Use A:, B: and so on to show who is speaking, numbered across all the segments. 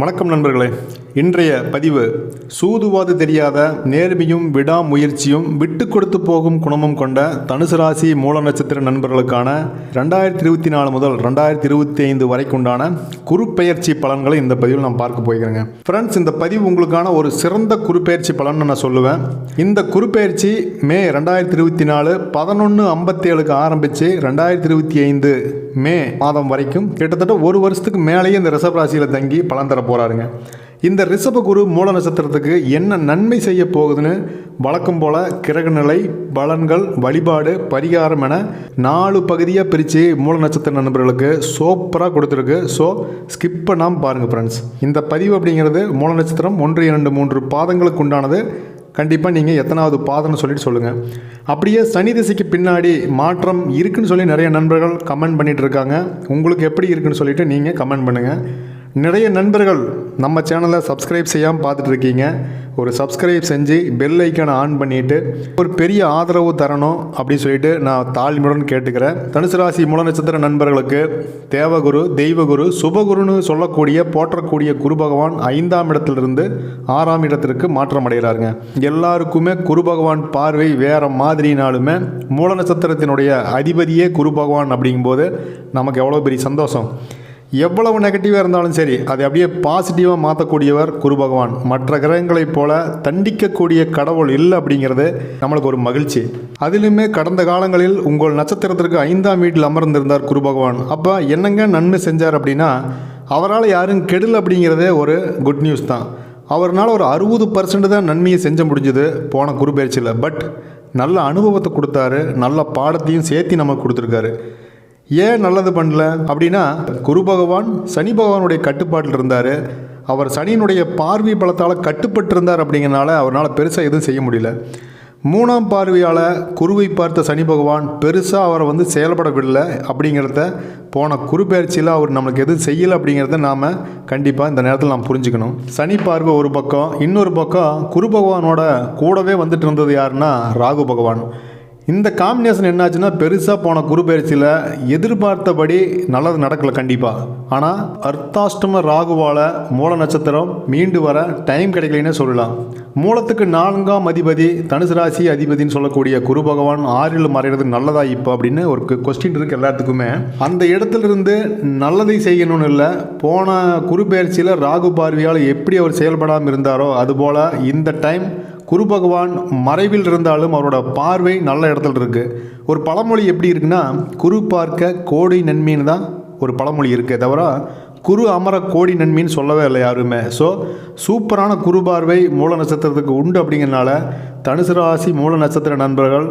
A: வணக்கம் நண்பர்களே. இன்றைய பதிவு சூதுவாது தெரியாத நேர்மையும் விடாமுயற்சியும் விட்டு கொடுத்து போகும் குணமும் கொண்ட தனுசு ராசி மூல நட்சத்திர நண்பர்களுக்கான ரெண்டாயிரத்தி இருபத்தி நாலு முதல் ரெண்டாயிரத்தி இருபத்தி ஐந்து வரைக்குண்டான குறுப்பெயர்ச்சி பலன்களை இந்த பதிவில் நான் பார்க்க போய்க்கிறேங்க ஃப்ரெண்ட்ஸ் இந்த பதிவு உங்களுக்கான ஒரு சிறந்த குறுப்பெயர்ச்சி பலன் நான் சொல்லுவேன். இந்த குறுப்பெயர்ச்சி மே ரெண்டாயிரத்தி இருபத்தி நாலு பதினொன்று ஐம்பத்தேழுக்கு ஆரம்பித்து ரெண்டாயிரத்தி இருபத்தி ஐந்து மே மாதம் வரைக்கும் கிட்டத்தட்ட ஒரு வருஷத்துக்கு மேலேயே இந்த ரிசப் ராசியில் தங்கி பலன் தர போகிறாருங்க இந்த ரிஷப குரு மூல நட்சத்திரத்துக்கு என்ன நன்மை செய்ய போகுதுன்னு வழக்கம் போல் கிரகநிலை பலன்கள் வழிபாடு பரிகாரம் என நாலு பகுதியாக பிரித்து மூல நட்சத்திர நண்பர்களுக்கு சூப்பராக கொடுத்துருக்கு. ஸோ ஸ்கிப் பண்ணாமல் பாருங்கள் ஃப்ரெண்ட்ஸ் இந்த பதிவு அப்படிங்கிறது மூல நட்சத்திரம் ஒன்று இரண்டு மூன்று பாதங்களுக்கு உண்டானது. கண்டிப்பாக நீங்கள் எத்தனாவது பாதம்னு சொல்லிட்டு சொல்லுங்கள் அப்படியே சனி திசைக்கு பின்னாடி மாற்றம் இருக்குன்னு சொல்லி நிறைய நண்பர்கள் கமெண்ட் பண்ணிகிட்டு இருக்காங்க. உங்களுக்கு எப்படி இருக்குன்னு சொல்லிட்டு நீங்கள் கமெண்ட் பண்ணுங்கள் நிறைய நண்பர்கள் நம்ம சேனலை சப்ஸ்கிரைப் செய்யாமல் பார்த்துட்டு இருக்கீங்க ஒரு சப்ஸ்கிரைப் செஞ்சு பெல் ஐக்கானை ஆன் பண்ணிவிட்டு ஒரு பெரிய ஆதரவு தரணும் அப்படின்னு சொல்லிட்டு நான் தாழ்மையுடன் கேட்டுக்கிறேன். தனுசு ராசி மூல நட்சத்திர நண்பர்களுக்கு தேவகுரு தெய்வகுரு சுபகுருன்னு சொல்லக்கூடிய போற்றக்கூடிய குரு பகவான் ஐந்தாம் இடத்திலிருந்து ஆறாம் இடத்திற்கு மாற்றம் அடைகிறாருங்க. எல்லாருக்குமே குரு பகவான் பார்வை வேற மாதிரினாலுமே மூல நட்சத்திரத்தினுடைய அதிபதியே குரு பகவான் அப்படிங்கும்போது நமக்கு எவ்வளோ பெரிய சந்தோஷம். எவ்வளவு நெகட்டிவாக இருந்தாலும் சரி அதை அப்படியே பாசிட்டிவாக மாற்றக்கூடியவர் குரு பகவான். மற்ற கிரகங்களைப் போல தண்டிக்கக்கூடிய கடவுள் இல்லை அப்படிங்கிறது நம்மளுக்கு ஒரு மகிழ்ச்சி. அதிலுமே கடந்த காலங்களில் உங்கள் நட்சத்திரத்திற்கு ஐந்தாம் வீட்டில் அமர்ந்திருந்தார் குரு பகவான். அப்போ என்னங்க நன்மை செஞ்சார் அப்படின்னா அவரால் யாரும் கெடல் அப்படிங்கிறதே ஒரு குட் நியூஸ் தான். அவர்னால் ஒரு அறுபது பர்சன்ட் தான் நன்மையை செஞ்ச முடிஞ்சது போன குரு பயிற்சியில். பட் நல்ல அனுபவத்தை கொடுத்தாரு நல்ல பாடத்தையும் சேர்த்து நமக்கு கொடுத்துருக்காரு. ஏன் நல்லது பண்ணல? அப்படின்னா குரு பகவான் சனி பகவானுடைய கட்டுப்பாட்டில் இருந்தார். அவர் சனியினுடைய பார்வை பலத்தால் கட்டுப்பட்டு இருந்தார் அப்படிங்கிறனால அவரால் பெருசாக எதுவும் செய்ய முடியல. மூணாம் பார்வையால் குருவை பார்த்த சனி பகவான் பெருசாக அவரை வந்து செயல்பட அப்படிங்கிறத போன குரு பயிற்சியில் அவர் நம்மளுக்கு எதுவும் செய்யலை அப்படிங்கிறத நாம் கண்டிப்பாக இந்த நேரத்தில் நாம் புரிஞ்சுக்கணும். சனி பார்வை ஒரு பக்கம் இன்னொரு பக்கம் குரு பகவானோட கூடவே வந்துட்டு இருந்தது யாருன்னா ராகு பகவான். இந்த காம்பினேஷன் என்னாச்சுன்னா பெருசாக போன குரு பயிற்சியில் எதிர்பார்த்தபடி நல்லது நடக்கல கண்டிப்பாக ஆனால் அர்த்தாஷ்டம ராகுவால் மூல நட்சத்திரம் மீண்டு வர டைம் கிடைக்கலன்னே சொல்லலாம். மூலத்துக்கு நான்காம் அதிபதி தனுசு ராசி அதிபதினு சொல்லக்கூடிய குரு பகவான் ஆறில் மறைகிறது நல்லதா இப்போ அப்படின்னு ஒரு கொஸ்டின் இருக்குது எல்லாத்துக்குமே. அந்த இடத்துல இருந்து நல்லதை செய்யணும்னு இல்லை போன குரு பயிற்சியில் ராகு பார்வையால் எப்படி அவர் செயல்படாமல் இருந்தாரோ அதுபோல் இந்த டைம் குரு பகவான் மறைவில் இருந்தாலும் அவரோட பார்வை நல்ல இடத்துல இருக்குது ஒரு பழமொழி எப்படி இருக்குன்னா குரு பார்க்க கோடி நன்மைன்னு தான் ஒரு பழமொழி இருக்கே தவிர குரு அமர கோடி நன்மைன்னு சொல்லவே இல்லை யாருமே. ஸோ சூப்பரான குரு பார்வை மூல நட்சத்திரத்துக்கு உண்டு அப்படிங்கிறனால தனுசு ராசி மூல நட்சத்திர நண்பர்கள்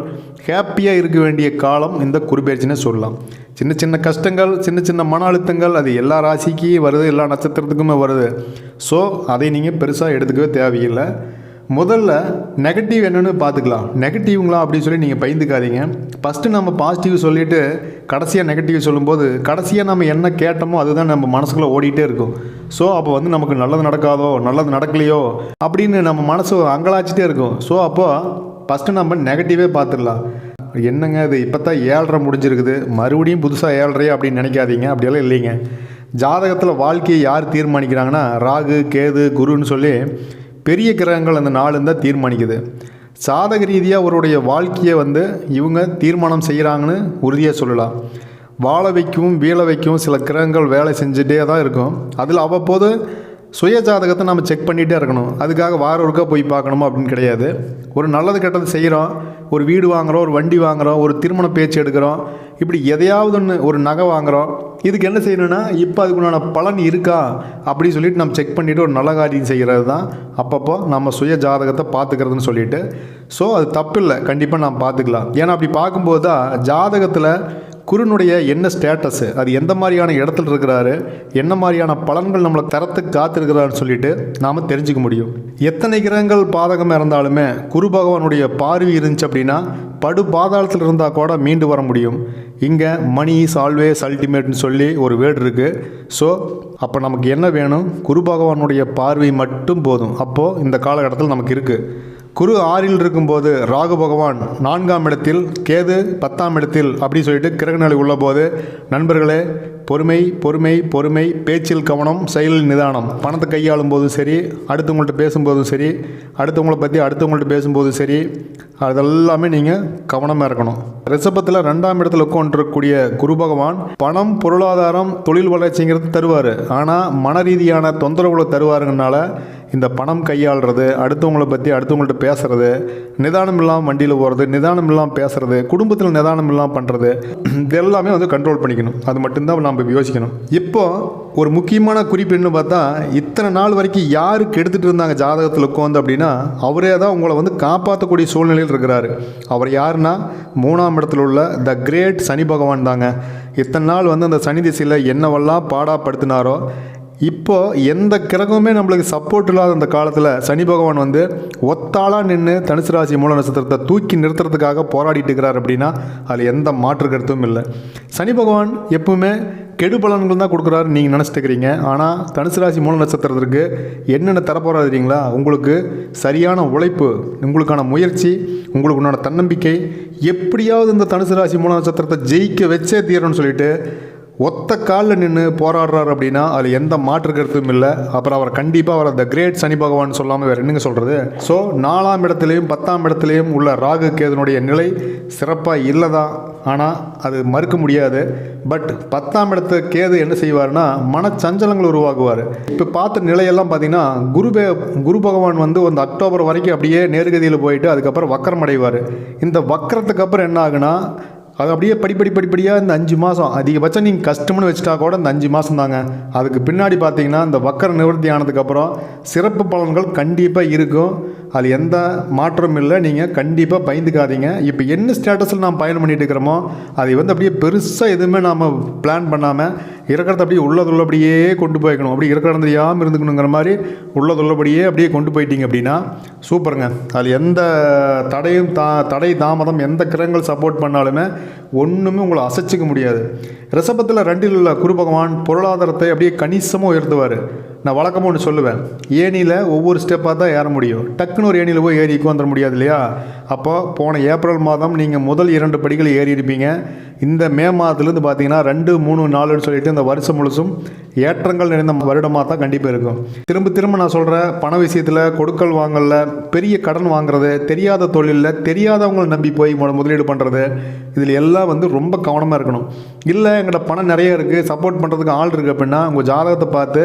A: ஹாப்பியாக இருக்க வேண்டிய காலம் இந்த குருபெயர்ச்சினே சொல்லலாம். சின்ன சின்ன கஷ்டங்கள் சின்ன சின்ன மன அழுத்தங்கள் அது எல்லா ராசிக்கு வருது எல்லா நட்சத்திரத்துக்குமே வருது. ஸோ அதை நீங்கள் பெருசாக எடுத்துக்கவே தேவையில்லை. முதல்ல நெகட்டிவ் என்னென்னு பார்த்துக்கலாம். நெகட்டிவ்ங்களா அப்படின்னு சொல்லி நீங்கள் பயந்துக்காதீங்க. ஃபஸ்ட்டு நம்ம பாசிட்டிவ் சொல்லிவிட்டு கடைசியாக நெகட்டிவ் சொல்லும்போது கடைசியாக நம்ம என்ன கேட்டோமோ அதுதான் நம்ம மனசுக்குள்ளே ஓடிட்டே இருக்கும். ஸோ அப்போ வந்து நமக்கு நல்லது நடக்காதோ நல்லது நடக்கலையோ அப்படின்னு நம்ம மனசு அங்கலாச்சிட்டே இருக்கும். ஸோ அப்போது ஃபஸ்ட்டு நம்ம நெகட்டிவே பார்த்துடலாம். என்னங்க இது? இப்போ தான் ஏழரை முடிஞ்சிருக்குது. மறுபடியும் புதுசாக ஏழரையா அப்படின்னு நினைக்காதீங்க. அப்படியெல்லாம் இல்லைங்க. ஜாதகத்தில் வாழ்க்கையை யார் தீர்மானிக்கிறாங்கன்னா ராகு கேது குருன்னு சொல்லி பெரிய கிரகங்கள் அந்த நாலு தான் தீர்மானிக்குது. சாதக ரீதியாக அவருடைய வாழ்க்கையை வந்து இவங்க தீர்மானம் செய்கிறாங்கன்னு உறுதியாக சொல்லலாம். வாழ வைக்கவும் வீழ வைக்கவும் சில கிரகங்கள் வேலை செஞ்சுட்டே தான் இருக்கும். அதில் அவ்வப்போது சுய ஜாதகத்தை நம்ம செக் பண்ணிகிட்டே இருக்கணும். அதுக்காக வார ஒருக்கா போய் பார்க்கணுமா அப்படின்னு கிடையாது. ஒரு நல்லது கெட்டது செய்கிறோம் ஒரு வீடு வாங்குகிறோம் ஒரு வண்டி வாங்குகிறோம் ஒரு திருமண பேச்சு எடுக்கிறோம். இப்படி எதையாவது ஒன்று ஒரு நகை வாங்குகிறோம் இதுக்கு என்ன செய்யணும்னா இப்போ அதுக்குண்டான பலன் இருக்கா? அப்படின்னு சொல்லிட்டு நம்ம செக் பண்ணிவிட்டு ஒரு நல்ல காரியம் செய்கிறது தான் அப்பப்போ நம்ம சுய ஜாதகத்தை பார்த்துக்கிறதுன்னு சொல்லிட்டு. ஸோ அது தப்பில்லை. கண்டிப்பாக நாம் பார்த்துக்கலாம். ஏன்னா அப்படி பார்க்கும்போது தான் ஜாதகத்தில் குருனுடைய என்ன ஸ்டேட்டஸு அது எந்த மாதிரியான இடத்துல இருக்கிறாரு? என்ன மாதிரியான பலன்கள் நம்மளை தரத்துக்கு காத்திருக்கிறாருன்னு சொல்லிட்டு நாம் தெரிஞ்சுக்க முடியும். எத்தனை கிரகங்கள் பாதகமாக இருந்தாலுமே குரு பகவானுடைய பார்வை இருந்துச்சு அப்படின்னா படு பாதாளத்தில் இருந்தால் கூட மீண்டு வர முடியும். இங்கே மணி இஸ் ஆல்வேஸ் அல்டிமேட்னு சொல்லி ஒரு வேர்டு இருக்குது ஸோ அப்போ நமக்கு என்ன வேணும்? குரு பகவானுடைய பார்வை மட்டும் போதும். அப்போது இந்த காலகட்டத்தில் நமக்கு இருக்குது குரு ஆறில் இருக்கும்போது ராகு பகவான் நான்காம் இடத்தில் கேது பத்தாம் இடத்தில் அப்படின்னு சொல்லிட்டு கிரகநிலை உள்ளபோது நண்பர்களே பொறுமை பொறுமை பொறுமை பேச்சில் கவனம் செயலில் நிதானம். பணத்தை கையாளும் போதும் சரி அடுத்தவங்கள்ட்ட பேசும்போதும் சரி அடுத்தவங்கள பற்றி அடுத்தவங்கள்ட்ட பேசும்போதும் சரி அதெல்லாமே நீங்கள் கவனமாக இருக்கணும். ரிஷபத்தில் ரெண்டாம் இடத்துல உட்காந்துருக்கக்கூடிய குரு பகவான் பணம் பொருளாதாரம் தொழில் வளர்ச்சிங்கிறது தருவார். ஆனால் மன ரீதியான தொந்தரவுகளை தருவாருங்கனால இந்த பணம் கையாளுறது அடுத்தவங்கள பற்றி அடுத்தவங்கள்ட்ட பேசுகிறது நிதானம் இல்லாமல் வண்டியில் போகிறது நிதானம் இல்லாமல் பேசுகிறது குடும்பத்தில் நிதானம் இல்லாமல் பண்ணுறது இது எல்லாமே வந்து கண்ட்ரோல் பண்ணிக்கணும். அது மட்டும்தான் நம்ம யோசிக்கணும். இப்போ ஒரு முக்கியமான குறிப்பு என்ன பார்த்தா இத்தனை நாள் வரைக்கும் யார் கெடுத்துட்டு இருந்தாங்க ஜாதகத்தில் உட்காந்து அப்படின்னா அவரே தான் உங்களை வந்து காப்பாற்றக்கூடிய சூழ்நிலையில் இருக்கிறாரு. அவர் யாருன்னா மூணாம் இடத்துல உள்ள த கிரேட் சனி பகவான் தாங்க. இத்தனை நாள் வந்து அந்த சனி திசையில் என்னவெல்லாம் பாடாப்படுத்தினாரோ இப்போ எந்த கிரகமுமே நம்மளுக்கு சப்போர்ட் இல்லாத அந்த காலத்தில் சனி பகவான் வந்து ஒத்தாளாக நின்று தனுசு ராசி மூல நட்சத்திரத்தை தூக்கி நிறுத்துறதுக்காக போராடிட்டு இருக்கிறார் அப்படின்னா அதில் எந்த மாற்று கருத்தும் இல்லை. சனி பகவான் எப்பவுமே கெடு பலன்கள் தான் கொடுக்குறாரு நீங்கள் நினச்சிட்டு இருக்கிறீங்க ஆனால் தனுசு ராசி மூல நட்சத்திரத்திற்கு என்னென்ன தரப்போறாரு தெரியுங்களா உங்களுக்கு சரியான உழைப்பு உங்களுக்கான முயற்சி உங்களுக்கு உண்டான தன்னம்பிக்கை எப்படியாவது இந்த தனுசு ராசி மூல நட்சத்திரத்தை ஜெயிக்க வச்சே தீரணும்னு சொல்லிட்டு ஒத்த காலில் நின்று போராடுறார் அப்படின்னா அதில் எந்த மாற்று கருத்தும் இல்லை. அப்புறம் அவர் கண்டிப்பாக அவர் த கிரேட் சனி பகவான் சொல்லாமல் வேறு என்னங்க சொல்கிறது ஸோ நாலாம் இடத்துலையும் பத்தாம் இடத்துலையும் உள்ள ராகு கேதனுடைய நிலை சிறப்பாக இல்லை தான் ஆனால் அது மறுக்க முடியாது. பட் பத்தாம் இடத்து கேது என்ன செய்வார்னா மனச்சஞ்சலங்கள் உருவாக்குவார் இப்போ பார்த்த நிலையெல்லாம் பார்த்தீங்கன்னா குருபே குரு பகவான் வந்து அந்த அக்டோபர் வரைக்கும் அப்படியே நேர்கதியில் போயிட்டு அதுக்கப்புறம் வக்கரம் அடைவார். இந்த வக்கரத்துக்கு அப்புறம் என்ன ஆகுனா அது அப்படியே படிப்படி படிப்படியாக இந்த அஞ்சு மாதம் அதிகபட்சம் நீங்கள் கஷ்டம்னு வச்சுட்டா கூட இந்த அஞ்சு மாதம் தாங்க அதுக்கு பின்னாடி பார்த்தீங்கன்னா இந்த வக்கர நிவர்த்தி ஆனதுக்கப்புறம் சிறப்பு பலன்கள் கண்டிப்பாக இருக்கும். அது எந்த மாற்றமும் இல்லை. நீங்கள் கண்டிப்பாக பயந்துக்காதீங்க. இப்போ என்ன ஸ்டேட்டஸில் நாம் பயணம் பண்ணிட்டு இருக்கிறோமோ அதை வந்து அப்படியே பெருசாக எதுவுமே நாம் பிளான் பண்ணாமல் இருக்கிறத அப்படியே உள்ளதுள்ளபடியே கொண்டு போய்க்கணும். அப்படி இருக்கிற தெரியாமல் இருந்துக்கணுங்கிற மாதிரி உள்ளதுள்ளபடியே அப்படியே கொண்டு போயிட்டீங்க அப்படின்னா சூப்பருங்க. அதில் எந்த தடையும் தா தடை தாமதம் எந்த கிரகங்கள் சப்போர்ட் பண்ணாலுமே ஒன்றுமே உங்களை அசைச்சிக்க முடியாது. ரிசபத்தில் ரெண்டில் உள்ள குரு பகவான் பொருளாதாரத்தை அப்படியே கணிசமாக உயர்த்துவார். நான் வழக்கமாக ஒன்று சொல்லுவேன். ஏணியில் ஒவ்வொரு ஸ்டெப்பாக தான் ஏற முடியும். டக்குன்னு ஒரு ஏனியில் போய் ஏறி வந்துட முடியாது இல்லையா? அப்போ போன ஏப்ரல் மாதம் நீங்கள் முதல் இரண்டு படிகள் ஏறி இருப்பீங்க. இந்த மே மாதத்துலேருந்து பார்த்தீங்கன்னா ரெண்டு மூணு நாலுன்னு சொல்லிட்டு இந்த வருஷம் முழுசும் ஏற்றங்கள் நிறைந்த வருடமாக தான் கண்டிப்பாக இருக்கும். திரும்ப திரும்ப நான் சொல்கிறேன் பண விஷயத்தில் கொடுக்கல் வாங்கல பெரிய கடன் வாங்குறது தெரியாத தொழிலில் தெரியாதவங்களை நம்பி போய் முதலீடு பண்ணுறது இதில் எல்லாம் வந்து ரொம்ப கவனமாக இருக்கணும். இல்லை எங்கள்கிட்ட பணம் நிறைய இருக்குது சப்போர்ட் பண்ணுறதுக்கு ஆள் இருக்குது அப்படின்னா உங்கள் ஜாதகத்தை பார்த்து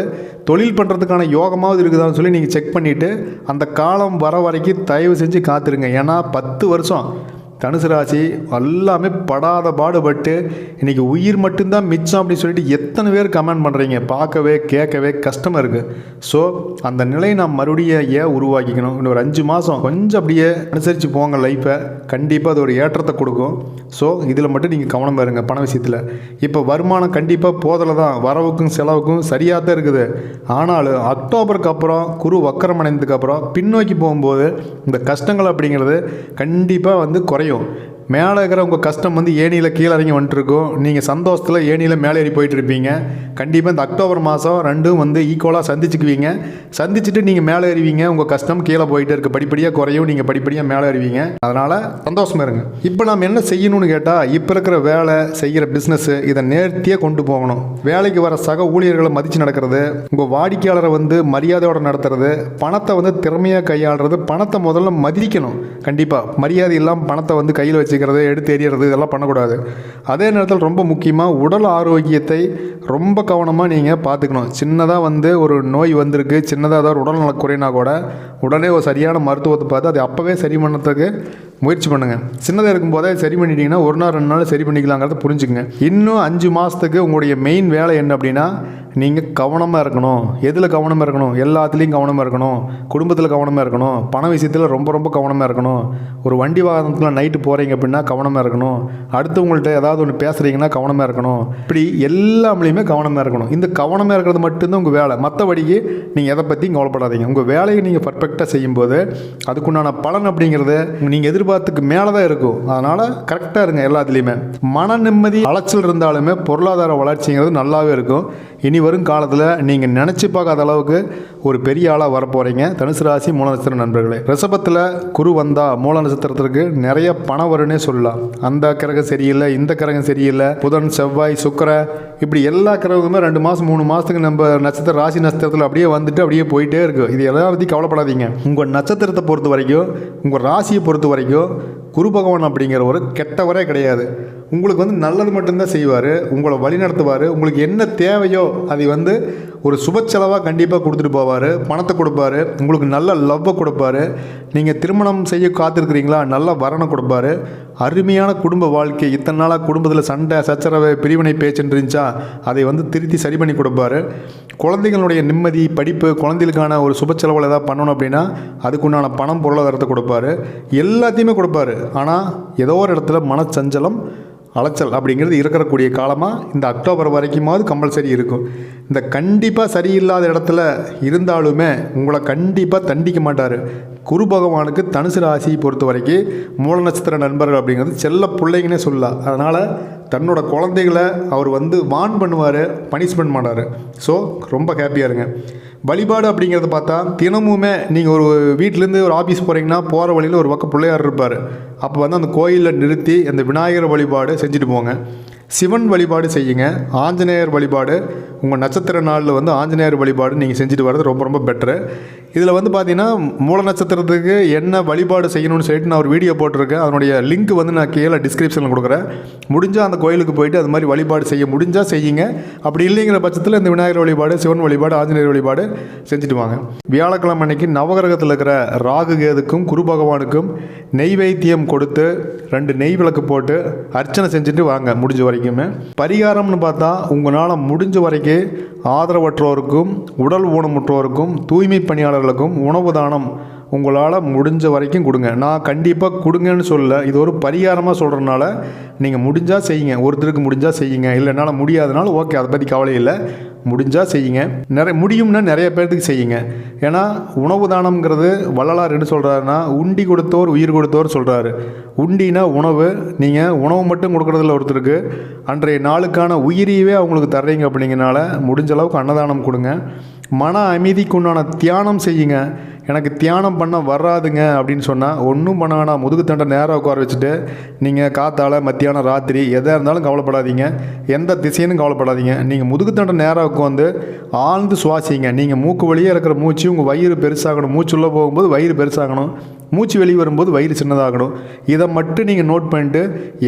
A: தொழில் பண்ணுறதுக்கான யோகமாவது இருக்குதான்னு சொல்லி நீங்கள் செக் பண்ணிவிட்டு அந்த காலம் வர வரைக்கும் தயவு செஞ்சு காத்துருங்க. ஏன்னா பத்து வருஷம் தனுசு ராசி எல்லாமே படாத பாடுபட்டு இன்றைக்கி உயிர் மட்டும்தான் மிச்சம் அப்படின்னு சொல்லிட்டு எத்தனை பேர் கமெண்ட் பண்ணுறீங்க பார்க்கவே கேட்கவே கஷ்டமாக இருக்குது ஸோ அந்த நிலையை நான் மறுபடியும் ஏன் உருவாக்கிக்கணும்? இன்னும் ஒரு அஞ்சு மாதம் கொஞ்சம் அப்படியே அனுசரித்து போங்க லைஃப்பை கண்டிப்பாக அது ஒரு ஏற்றத்தை கொடுக்கும். ஸோ இதில் மட்டும் நீங்கள் கவனம் பாருங்க பண விஷயத்தில். இப்போ வருமானம் கண்டிப்பாக போதில் தான் வரவுக்கும் செலவுக்கும் சரியாக தான் இருக்குது. ஆனாலும் அக்டோபருக்கு அப்புறம் குரு வக்கரம் அடைந்ததுக்கப்புறம் பின்னோக்கி போகும்போது இந்த கஷ்டங்கள் அப்படிங்கிறது கண்டிப்பாக வந்து குறையும் மேலே இருக்கிற உங்கள் கஷ்டம் வந்து ஏணியில் கீழே இறங்கி வந்துட்டுருக்கும் நீங்கள் சந்தோஷத்தில் ஏணியில் மேலே ஏறி போயிட்டு இருப்பீங்க கண்டிப்பாக இந்த அக்டோபர் மாதம் ரெண்டும் வந்து ஈக்குவலாக சந்திச்சுக்குவீங்க. சந்திச்சுட்டு நீங்கள் மேலே ஏறிவீங்க. உங்கள் கஷ்டம் கீழே போயிட்டு இருக்கு. படிப்படியாக குறையும். நீங்கள் படிப்படியாக மேலே ஏறிவீங்க. அதனால் சந்தோஷமாக இருங்க. இப்போ நாம் என்ன செய்யணும்னு கேட்டால் இப்போ இருக்கிற வேலை செய்கிற பிஸ்னஸ்ஸு இதை நேர்த்தியாக கொண்டு போகணும். வேலைக்கு வர சக ஊழியர்களை மதித்து நடக்கிறது உங்கள் வாடிக்கையாளரை வந்து மரியாதையோடு நடத்துறது பணத்தை வந்து திறமையாக கையாளுறது பணத்தை முதல்ல மதிக்கணும். கண்டிப்பாக மரியாதை இல்லாமல் பணத்தை வந்து கையில் வச்சு வச்சுக்கிறது எடுத்து எறியறது இதெல்லாம் பண்ணக்கூடாது. அதே நேரத்தில் ரொம்ப முக்கியமாக உடல் ஆரோக்கியத்தை ரொம்ப கவனமாக நீங்கள் பார்த்துக்கணும். சின்னதாக வந்து ஒரு நோய் வந்திருக்கு சின்னதாக ஏதாவது உடல்நல குறைனா கூட உடனே ஒரு சரியான மருத்துவத்தை பார்த்து அதை அப்போவே சரி பண்ணுறதுக்கு முயற்சி பண்ணுங்கள் சின்னதாக இருக்கும்போதே சரி பண்ணிட்டீங்கன்னா ஒரு நாள் ரெண்டு நாள் சரி பண்ணிக்கலாங்கிறத புரிஞ்சுக்கங்க. இன்னும் அஞ்சு மாதத்துக்கு உங்களுடைய மெயின் வேலை என்ன அப்படின்னா நீங்கள் கவனமாக இருக்கணும். எதில் கவனமாக இருக்கணும்? எல்லாத்துலேயும் கவனமாக இருக்கணும். குடும்பத்தில் கவனமாக இருக்கணும். பண விஷயத்தில் ரொம்ப ரொம்ப கவனமாக இருக்கணும். ஒரு வண்டி வாகனத்தில் நைட்டு போகிறீங்க அப்படின்னா கவனமாக இருக்கணும். அடுத்தவங்கள்ட்ட ஏதாவது ஒன்று பேசுகிறீங்கன்னா கவனமாக இருக்கணும். இப்படி எல்லாத்துலேயுமே கவனமாக இருக்கணும். இந்த கவனமாக இருக்கிறது மட்டும்தான் உங்கள் வேலை. மற்றபடிக்கு நீங்கள் எதை பற்றியும் கவலைப்படாதீங்க. உங்கள் வேலையை நீங்கள் பர்ஃபெக்டாக செய்யும்போது அதுக்குண்டான பலன் அப்படிங்கிறது நீங்கள் எதிர்பார்த்துக்கு மேலே தான் இருக்கும். அதனால் கரெக்டாக இருங்க எல்லாத்துலேயுமே. மன நிம்மதி அலைச்சல் இருந்தாலுமே பொருளாதார வளர்ச்சிங்கிறது நல்லாவே இருக்கும். இனி வரும் காலத்தில் நீங்கள் நினச்சி பார்க்காத அளவுக்கு ஒரு பெரிய ஆளாக வரப்போகிறீங்க தனுசு ராசி மூல நட்சத்திர நண்பர்களே ரிஷபத்தில் குரு வந்தால் மூல நட்சத்திரத்திற்கு நிறைய பணம் வரும்னு சொல்லலாம். அந்த கிரகம் சரியில்லை இந்த கிரகம் சரியில்லை புதன் செவ்வாய் சுக்கர இப்படி எல்லா கிரகமுமே ரெண்டு மாதம் மூணு மாதத்துக்கு நம்ம நட்சத்திர ராசி நட்சத்திரத்தில் அப்படியே வந்துட்டு அப்படியே போயிட்டே இருக்கு. இது எல்லாம் பற்றி கவலைப்படாதீங்க. உங்கள் நட்சத்திரத்தை பொறுத்த வரைக்கும் உங்கள் ராசியை பொறுத்த வரைக்கும் குரு பகவான் அப்படிங்கிற ஒரு கெட்டவரே கிடையாது. உங்களுக்கு வந்து நல்லது மட்டும்தான் செய்வார் உங்களை வழி நடத்துவார் உங்களுக்கு என்ன தேவையோ அதை வந்து ஒரு சுப செலவாக கண்டிப்பாக கொடுத்துட்டு போவார் பணத்தை கொடுப்பாரு உங்களுக்கு நல்ல லவ்வை கொடுப்பாரு நீங்கள் திருமணம் செய்ய காத்திருக்கிறீங்களா நல்ல வரனை கொடுப்பாரு அருமையான குடும்ப வாழ்க்கை. இத்தனை நாளாக குடும்பத்தில் சண்டை சச்சரவு பிரிவினை பேச்சுன்னு இருந்துச்சா அதை வந்து திருத்தி சரி பண்ணி கொடுப்பாரு. குழந்தைகளுடைய நிம்மதி படிப்பு குழந்தைகளுக்கான ஒரு சுப செலவில் ஏதாவது பண்ணணும் அப்படின்னா அதுக்குண்டான பணம் பொருளாதாரத்தை கொடுப்பாரு. எல்லாத்தையுமே கொடுப்பாரு. ஆனால் ஏதோ ஒரு இடத்துல மனச்சஞ்சலம் அலைச்சல் அப்படிங்கிறது இருக்கக்கூடிய காலமாக இந்த அக்டோபர் வரைக்குமாவது கம்பல்சரி இருக்கும். இந்த கண்டிப்பாக சரியில்லாத இடத்துல இருந்தாலுமே உங்களை கண்டிப்பாக தண்டிக்க மாட்டார். குரு பகவானுக்கு தனுசு ராசியை பொறுத்த வரைக்கும் மூல நட்சத்திர நண்பர்கள் அப்படிங்கிறது செல்ல பிள்ளைங்கன்னே சொல்லலாம். அதனால் தன்னோட குழந்தைகளை அவர் வந்து வான் பண்ணுவார் பனிஷ்மெண்ட் மாட்டார். ஸோ ரொம்ப ஹாப்பியாக இருங்க. வழிபாடு அப்படிங்கிறத பார்த்தா தினமுமே நீங்கள் ஒரு வீட்டிலேருந்து ஒரு ஆஃபீஸ் போகிறீங்கன்னா போகிற வழியில் ஒரு பக்கம் பிள்ளையார் இருப்பார். அப்போ வந்து அந்த கோயிலில் நிறுத்தி அந்த விநாயகர் வழிபாடு செஞ்சுட்டு போங்க. சிவன் வழிபாடு செய்யுங்க. ஆஞ்சநேயர் வழிபாடு உங்கள் நட்சத்திர நாளில் வந்து ஆஞ்சநேயர் வழிபாடு நீங்கள் செஞ்சுட்டு வர்றது ரொம்ப ரொம்ப பெட்ரு இதில் வந்து பார்த்தீங்கன்னா மூல நட்சத்திரத்துக்கு என்ன வழிபாடு செய்யணும்னு சொல்லிட்டு நான் ஒரு வீடியோ போட்டிருக்கேன். அதனுடைய லிங்க் வந்து நான் கீழே டிஸ்கிரிப்ஷனில் கொடுக்குறேன். முடிஞ்சால் அந்த கோயிலுக்கு போயிட்டு அது மாதிரி வழிபாடு செய்ய முடிஞ்சால் செய்யுங்க. அப்படி இல்லைங்கிற பட்சத்தில் இந்த விநாயகர் வழிபாடு சிவன் வழிபாடு ஆஞ்சநேயர் வழிபாடு செஞ்சுட்டு வாங்க. வியாழக்கிழமை அன்னைக்கு நவகிரகத்தில் இருக்கிற ராகு கேதுக்கும் குரு பகவானுக்கும் நெய்வேத்தியம் கொடுத்து ரெண்டு நெய் விளக்கு போட்டு அர்ச்சனை செஞ்சுட்டு வாங்க முடிஞ்ச வரைக்குமே. பரிகாரம்னு பார்த்தா உங்களால் முடிஞ்ச வரைக்கும் ஆதரவற்றோருக்கும் உடல் ஊனமுற்றோருக்கும் தூய்மை பணியாளர்களுக்கும் உணவு தானம் உங்களால் முடிஞ்ச வரைக்கும் கொடுங்க. நான் கண்டிப்பாக கொடுங்கன்னு சொல்ல இது ஒரு பரிகாரமாக சொல்கிறனால நீங்கள் முடிஞ்சால் செய்யுங்க. ஒருத்தருக்கு முடிஞ்சால் செய்யுங்க. இல்லை என்னால் முடியாதனால ஓகே அதை பற்றி கவலை இல்லை. முடிஞ்சால் செய்யுங்க. நிறைய முடியும்னா நிறைய பேர்த்துக்கு செய்யுங்க. ஏன்னா உணவு தானம்ங்கிறது வள்ளலார் என்ன சொல்கிறாருன்னா உண்டி கொடுத்தோர் உயிர் கொடுத்தோர் சொல்கிறாரு உண்டினா உணவு நீங்கள் உணவு மட்டும் கொடுக்குறதுல ஒருத்தருக்கு. அன்றைய நாளுக்கான உயிரியவே அவங்களுக்கு தர்றீங்க அப்படிங்கிறனால முடிஞ்ச அளவுக்கு அன்னதானம் கொடுங்க. மன அமைதிக்குண்டான தியானம் செய்யுங்க. எனக்கு தியானம் பண்ண வராதுங்க அப்படின்னு சொன்னால் ஒன்றும் பண்ண வேணாம். முதுகுத்தண்டை நேராக உட்கார வச்சுட்டு நீங்கள் காத்தால மத்தியானம் ராத்திரி எதாக இருந்தாலும் கவலைப்படாதீங்க. எந்த திசைன்னு கவலைப்படாதீங்க. நீங்கள் முதுகுத்தண்டை நேராக உட்காந்து ஆழ்ந்து சுவாசிங்க. நீங்கள் மூக்கு வழியே இருக்கிற மூச்சு உங்கள் வயிறு பெருசாகணும். மூச்சுள்ளே போகும்போது வயிறு பெருசாகணும். மூச்சு வெளியே வரும்போது வயிறு சின்னதாகணும். இதை மட்டும் நீங்கள் நோட் பண்ணிட்டு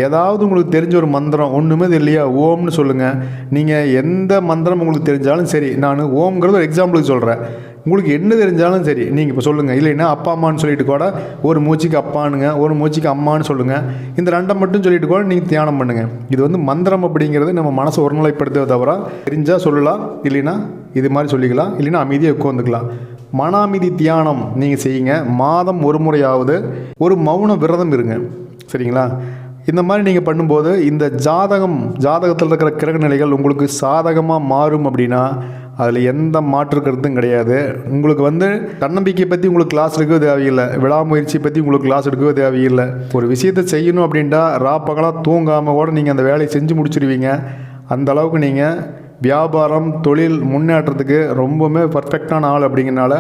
A: ஏதாவது உங்களுக்கு தெரிஞ்ச ஒரு மந்திரம் ஒன்றுமே இல்லையா ஓம்னு சொல்லுங்கள் நீங்கள் எந்த மந்திரம் உங்களுக்கு தெரிஞ்சாலும் சரி. நான் ஓம்ங்கிறது ஒரு எக்ஸாம்பிளுக்கு சொல்கிறேன் உங்களுக்கு என்ன தெரிஞ்சாலும் சரி. நீங்கள் இப்போ சொல்லுங்கள் இல்லைன்னா அப்பா அம்மான்னு சொல்லிட்டு கூட ஒரு மூச்சுக்கு அப்பானுங்க ஒரு மூச்சுக்கு அம்மான்னு சொல்லுங்கள் இந்த ரெண்டை மட்டும் சொல்லிட்டு கூட நீங்கள் தியானம் பண்ணுங்கள் இது வந்து மந்திரம் அப்படிங்கிறது நம்ம மனசை ஒருநிலைப்படுத்துவதை தவிர தெரிஞ்சால் சொல்லலாம். இல்லைன்னா இது மாதிரி சொல்லிக்கலாம். இல்லைன்னா அமைதியாக உட்காந்துக்கலாம் மன அமைதி தியானம் நீங்கள் செய்யுங்க. மாதம் ஒரு முறையாவது ஒரு மௌன விரதம் இருங்க. சரிங்களா? இந்த மாதிரி நீங்கள் பண்ணும்போது இந்த ஜாதகம் ஜாதகத்தில் இருக்கிற கிரக நிலைகள் உங்களுக்கு சாதகமாக மாறும் அப்படின்னா அதில் எந்த மாற்று கருத்தும் கிடையாது. உங்களுக்கு வந்து தன்னம்பிக்கை பற்றி உங்களுக்கு கிளாஸ் எடுக்கவே தேவையில்லை. விடாமுயற்சி பற்றி உங்களுக்கு கிளாஸ் எடுக்கவே தேவையில்லை. ஒரு விஷயத்தை செய்யணும் அப்படின்ட்டா ரா பகலாக தூங்காமல் கூட நீங்கள் அந்த வேலையை செஞ்சு முடிச்சிருவீங்க. அந்த அளவுக்கு நீங்கள் வியாபாரம் தொழில் முன்னேற்றத்துக்கு ரொம்பவுமே பர்ஃபெக்டான ஆள் அப்படிங்கிறனால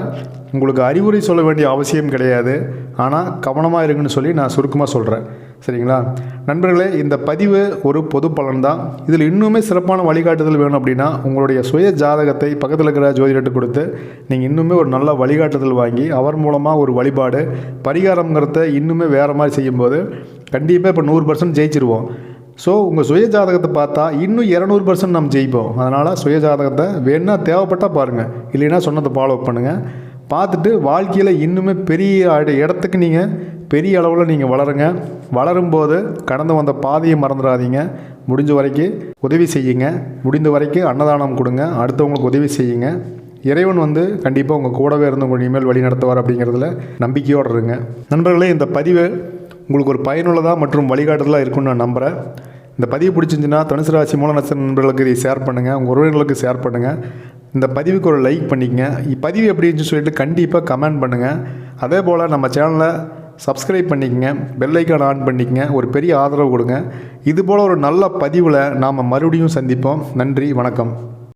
A: உங்களுக்கு அறிவுரை சொல்ல வேண்டிய அவசியம் கிடையாது. ஆனால் கவனமாக இருக்குன்னு சொல்லி நான் சுருக்கமாக சொல்கிறேன் சரிங்களா? நண்பர்களே இந்த பதிவு ஒரு பொது பலன் தான் இதில் இன்னுமே சிறப்பான வழிகாட்டுதல் வேணும் அப்படின்னா உங்களுடைய சுய ஜாதகத்தை பக்கத்தில் இருக்கிற ஜோதிடத்தை கொடுத்து நீங்கள் இன்னுமே ஒரு நல்ல வழிகாட்டுதல் வாங்கி அவர் மூலமாக ஒரு வழிபாடு பரிகாரங்கிறத இன்னுமே வேறு மாதிரி செய்யும்போது கண்டிப்பாக இப்போ நூறு பர்சன்ட் ஜெயிச்சிருவோம். ஸோ உங்கள் சுய ஜாதகத்தை பார்த்தா இன்னும் இரநூறு பர்சன்ட் நம்ம ஜெயிப்போம். அதனால் சுய ஜாதகத்தை வேணால் தேவைப்பட்டால் பாருங்கள் இல்லைன்னா சொன்னதை ஃபாலோ பண்ணுங்கள் பார்த்துட்டு வாழ்க்கையில் இன்னுமே பெரிய இடத்துக்கு நீங்கள் பெரிய அளவில் நீங்கள் வளருங்க. வளரும்போது கடந்து வந்த பாதையை மறந்துடாதீங்க. முடிஞ்ச வரைக்கும் உதவி செய்யுங்க. முடிந்த வரைக்கும் அன்னதானம் கொடுங்க. அடுத்தவங்களுக்கு உதவி செய்யுங்க. இறைவன் வந்து கண்டிப்பாக உங்கள் கூடவே இருந்து உங்கள் இனிமேல் வழி நடத்துவார் அப்படிங்கிறதுல நம்பிக்கையோடு இருங்க. நண்பர்களே இந்த பதிவு உங்களுக்கு ஒரு பயனுள்ளதாக மற்றும் வழிகாட்டுதலாக இருக்கும்னு நான் நம்புகிறேன் இந்த பதிவு பிடிச்சிருந்துச்சுன்னா தனுசு ராசி மூல நட்சத்திர நண்பர்களுக்கு இதை ஷேர் பண்ணுங்கள் உங்கள் உறவினர்களுக்கு ஷேர் பண்ணுங்கள் இந்த பதிவுக்கு ஒரு லைக் பண்ணிக்கங்க. இப்பதிவு எப்படி இருந்துச்சுன்னு சொல்லிட்டு கண்டிப்பாக கமெண்ட் பண்ணுங்கள் அதே போல் நம்ம சேனலை சப்ஸ்கிரைப் பண்ணிக்கங்க. பெல் ஐக்கான் ஆன் பண்ணிக்கங்க. ஒரு பெரிய ஆதரவு கொடுங்க. இதுபோல் ஒரு நல்ல பதிவில் நாம் மறுபடியும் சந்திப்போம். நன்றி வணக்கம்.